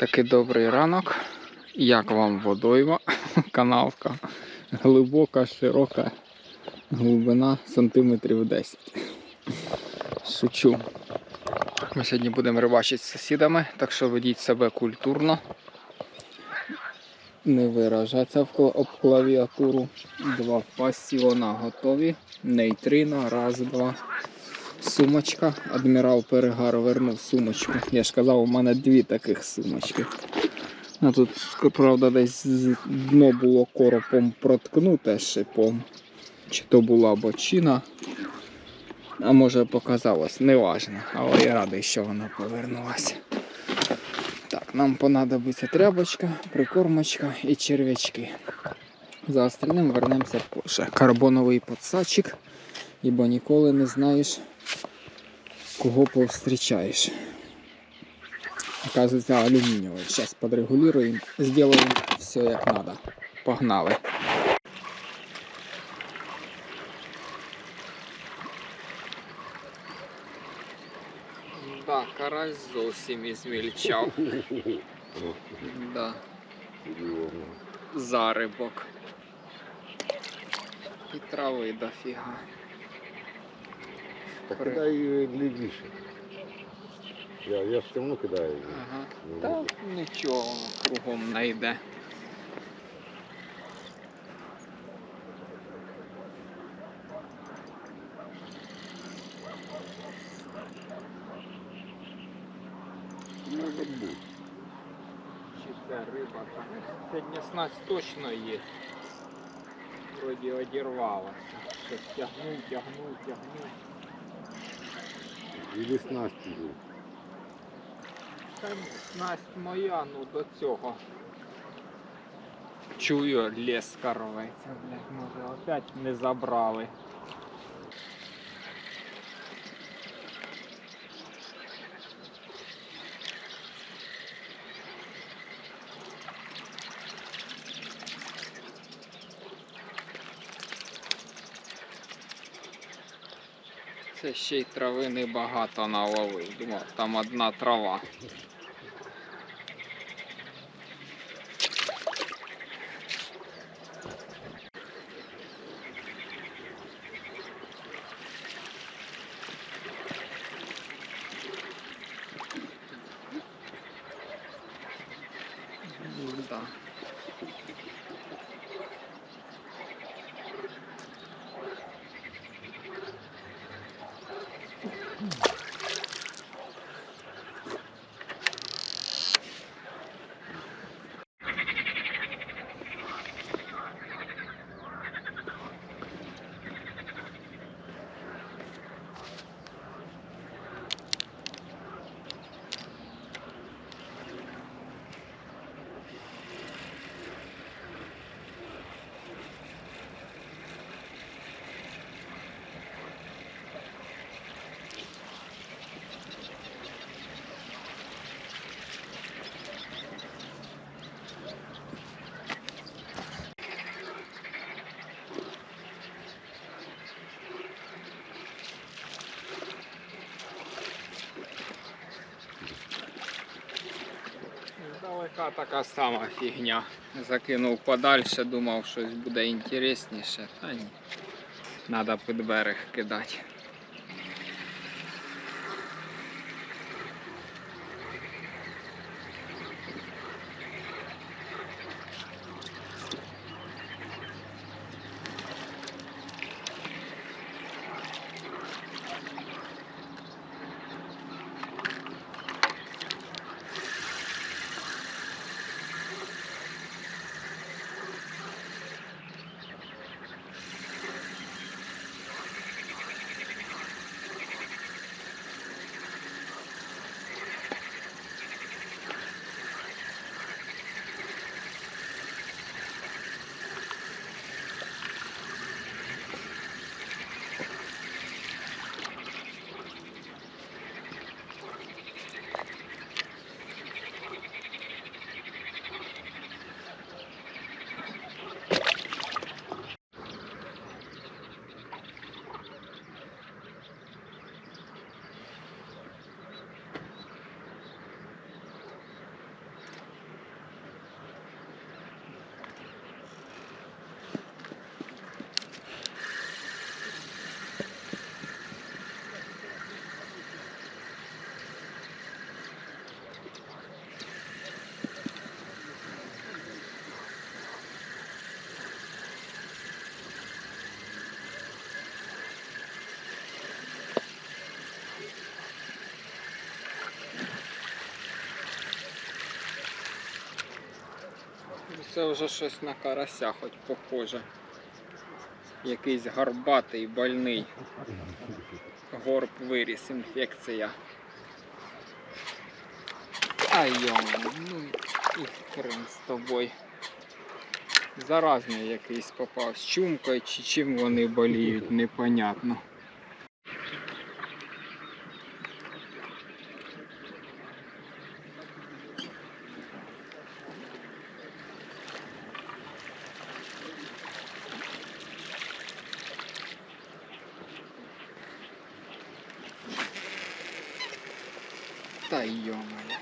Таки добрий ранок. Як вам водойма? Канавка. Глибока, широка, глибина сантиметрів 10. Шучу. Ми сьогодні будемо рибачити з сусідами, так що ведіть себе культурно. Не виражаться об клавіатуру. Два пасіона готові. Нейтрино, раз, два. Сумочка. Адмірал Перегар вернув сумочку. Я ж казав, у мене дві таких сумочки. А тут, правда, десь дно було коропом проткнуте шипом. Чи то була бочина. А може показалось, неважно. Але я радий, що вона повернулася. Так, нам понадобиться тряпочка, прикормочка і черв'ячки. За остальним вернемося позже. Карбоновий подсадчик, ібо ніколи не знаєш, кого повстрічаєш. Оказывается, алюминиевый. Сейчас подрегулируем, сделаем все як надо. Погнали. Да, карась зовсім ізмільчав. Да. Зарибок. І трави дофіга. Так При- кидай її лівіше. Я, я все одно кидаю. її. Ага. Ну, Та нічого, воно кругом найде. Може бути. Чи це риба там? Сьогодні снасть точно є. Вроді одірвалася. Щось тягнув, тягнув, тягнув. І снасть був. Снасть моя, ну до цього. Чую, лес коровиться, блядь, може опять не забрали. Ще й трави небагато наловив. Думав, там одна трава. Да. Така сама фігня. Закинув подальше, думав, щось буде інтересніше. Та ні. Надо під берег кидати. Це вже щось на карася, хоч похоже. Якийсь горбатий, больний. Горб виріс, інфекція. Ай йому, ну і хрен з тобою. Заразний якийсь попав з чумкою чи чим вони боліють, непонятно. Та йомає.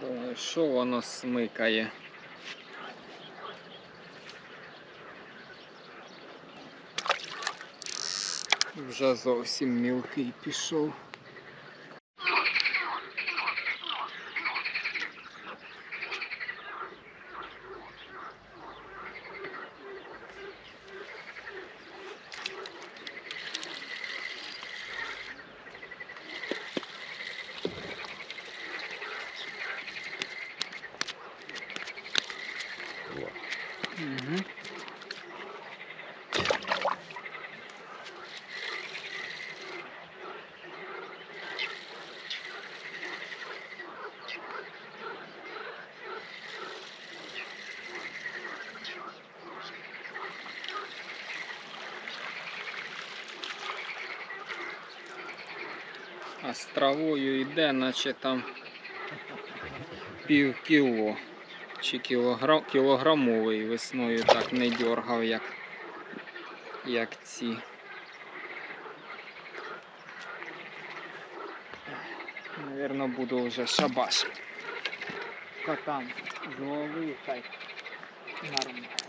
Думаю, що воно смикає? Вже зовсім мілкий пішов. А з травою йде, наче там пів кіло. Чи кілограм, кілограмовий весною так не дергав, як, як ці. Навірно, буду вже шабаш. Котам зловив, хай нормально.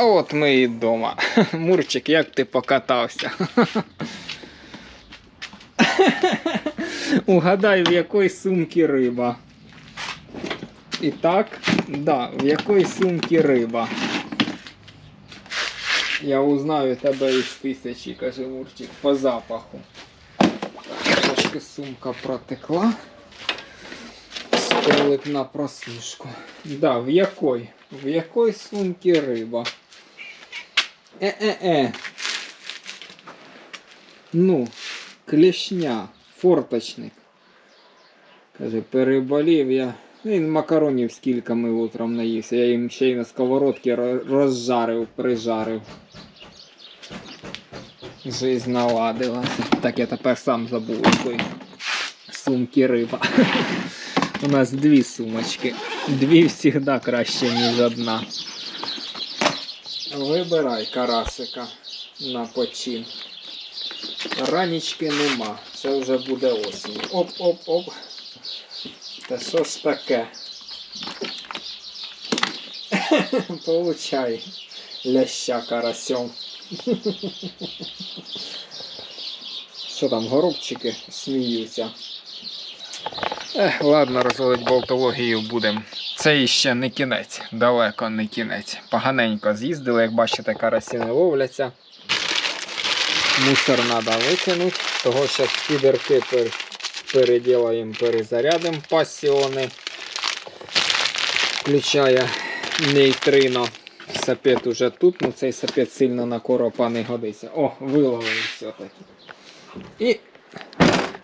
А от ми і вдома. Мурчик, як ти покатався? Угадай, в якої сумки риба. І так, да, в якої сумки риба. Я узнаю тебе із тисячі, каже Мурчик, по запаху. Трошки сумка протекла. Столик на просушку. Да, в якої? В якої сумки риба? Е-е-е. Ну, клешня, форточник. Каже, переболів я. Він макаронів скільки ми утром наївся. Я їм ще й на сковородці розжарив, прижарив. Жизнь наладилася. Так я тепер сам забув якої сумки риба. У нас дві сумочки. Дві завжди краще, ніж одна. Вибирай карасика на почин. Ранічки нема. Це вже буде осінь. Оп-оп-оп. Та що ж таке? Получай ляща карасьом. Що там, горобчики сміються. Ладно, розводить болтологію будемо. Це іще не кінець, далеко не кінець. Поганенько з'їздили, як бачите, карасі не ловляться. Мусор треба викинути. Того що спідерки пер... переділаємо, перезарядимо пасіони. Включає нейтрино. Сапет уже тут, ну цей сапет сильно на коропа не годиться. О, виловив все-таки. І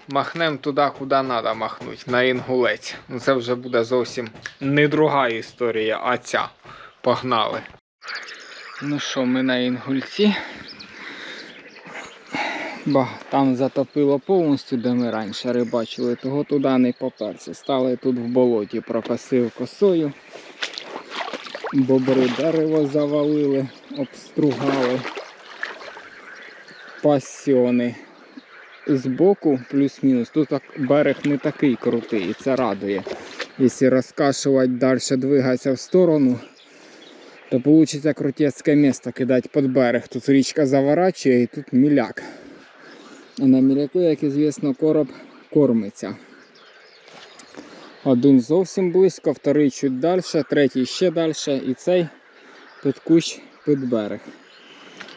махнемо туди, куди треба махнути, на інгулець. Ну це вже буде зовсім не друга історія, а ця. Погнали. Ну що, ми на інгульці. Ба, там затопило повністю, де ми раніше рибачили, того туди не поперся. Стали тут в болоті, прокосив косою. Бобри дерево завалили, обстругали. Пасьони. Збоку плюс-мінус. Тут так берег не такий крутий, і це радує. Якщо розкашувати далі, двигатися в сторону, то вийде крутецьке місто кидати під берег. Тут річка заворачує і тут міляк. А на міляку, як звісно, короб кормиться. Один зовсім близько, вторий чуть далі, третій ще далі і цей під кущ під берег.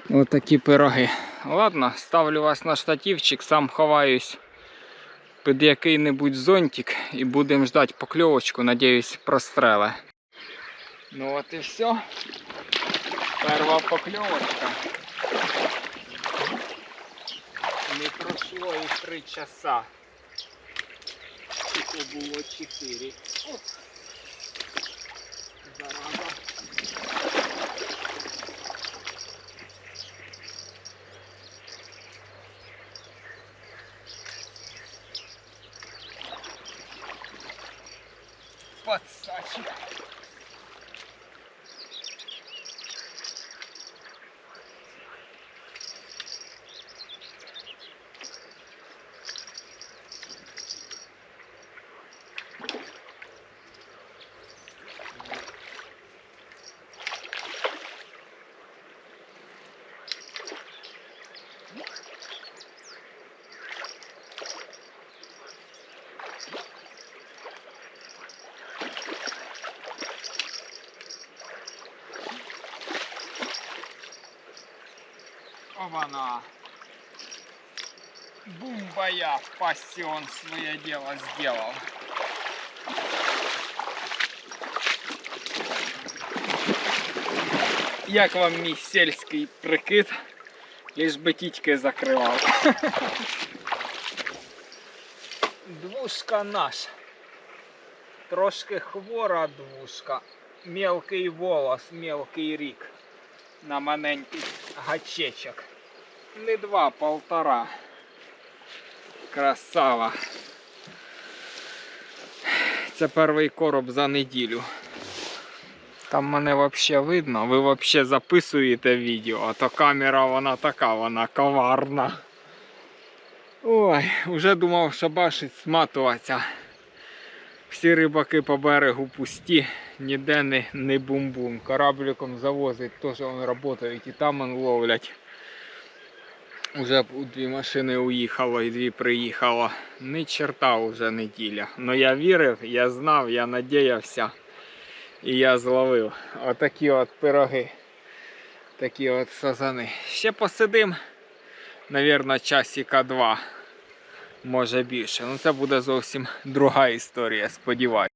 Отакі пироги. Ладно, ставлю вас на штативчик, сам ховаюсь під який-небудь зонтик і будемо ждати покльовочку, надіюсь, простреле. Ну от і все. Перша покльовочка. Не пройшло і три часа. Тільки було чотири. Оп. Зараза. But I Ована. Бумбая, пассион свое дело сделал. Як вам мій сільський прикид? Лиш би тітьки закривав. Двушка наша. Трошки хвора двушка. Мелкий волос, мелкий рік. На маленький гачечок. Не два, полтора. Красава. Це перший короб за неділю. Там мене взагалі видно, ви взагалі записуєте відео, а то камера вона така, вона коварна. Ой, вже думав, що бачить сматуватися. Всі рибаки по берегу пусті, ніде не, не бум-бум. Корабликом завозить, теж вони працюють і там ловлять. Уже дві машини уїхало і дві приїхало. Ні черта вже неділя. Но я вірив, я знав, я надіявся. І я зловив. Отакі от пироги. Такі от сазани. Ще посидим, навірно, часика два. Може більше. Ну це буде зовсім друга історія, сподіваюся.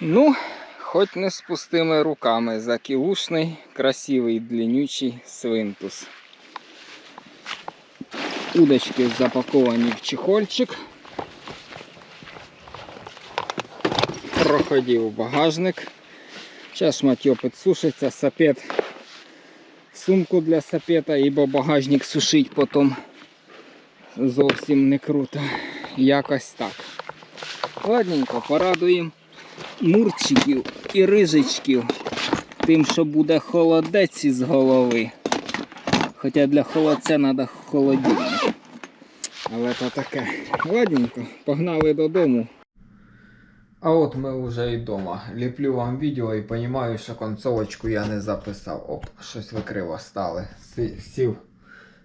Ну, хоч не з пустими руками. Закілушний, красивий, длиннючий свинтус. Удочки запаковані в чехольчик. Проходив багажник. Зараз шматьо підсушиться, сапет сумку для сапета, ібо багажник сушить потім зовсім не круто. Якось так. Ладненько, порадуємо мурчиків і рижичків тим, що буде холодець із голови. Хоча для холодця треба холодильник. Але то таке. Ладненько, погнали додому. А от ми вже і вдома. Ліплю вам відео і розумію, що концовочку я не записав. Оп, щось ви криво стали. Сів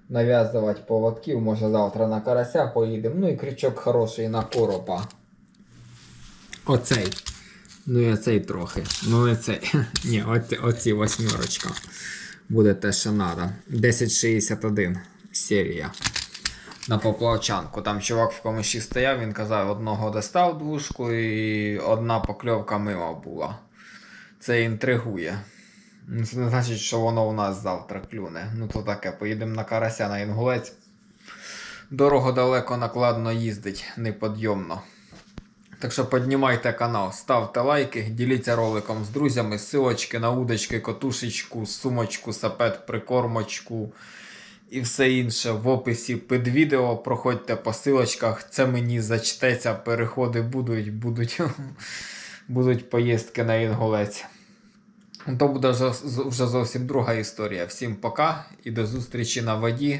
нав'язувати поводків, може завтра на карася поїдемо. Ну і крючок хороший на коропа. Оцей. Ну і оцей трохи. Ну не цей. Ні, оці восьмерочка. Буде те, що треба. 1061 серія. На поплавчанку. Там чувак в комиші стояв, він казав, одного достав двушку і одна покльовка мимо була. Це інтригує. Це не значить, що воно у нас завтра клюне. Ну то таке, поїдемо на карася на інгулець. Дорого далеко накладно їздить, неподйомно. Так що піднімайте канал, ставте лайки, діліться роликом з друзями, силочки на удочки, котушечку, сумочку, сапет, прикормочку і все інше в описі під відео. Проходьте по силочках, це мені зачтеться, переходи будуть, будуть, будуть поїздки на інгулець. То буде вже зовсім друга історія. Всім пока і до зустрічі на воді.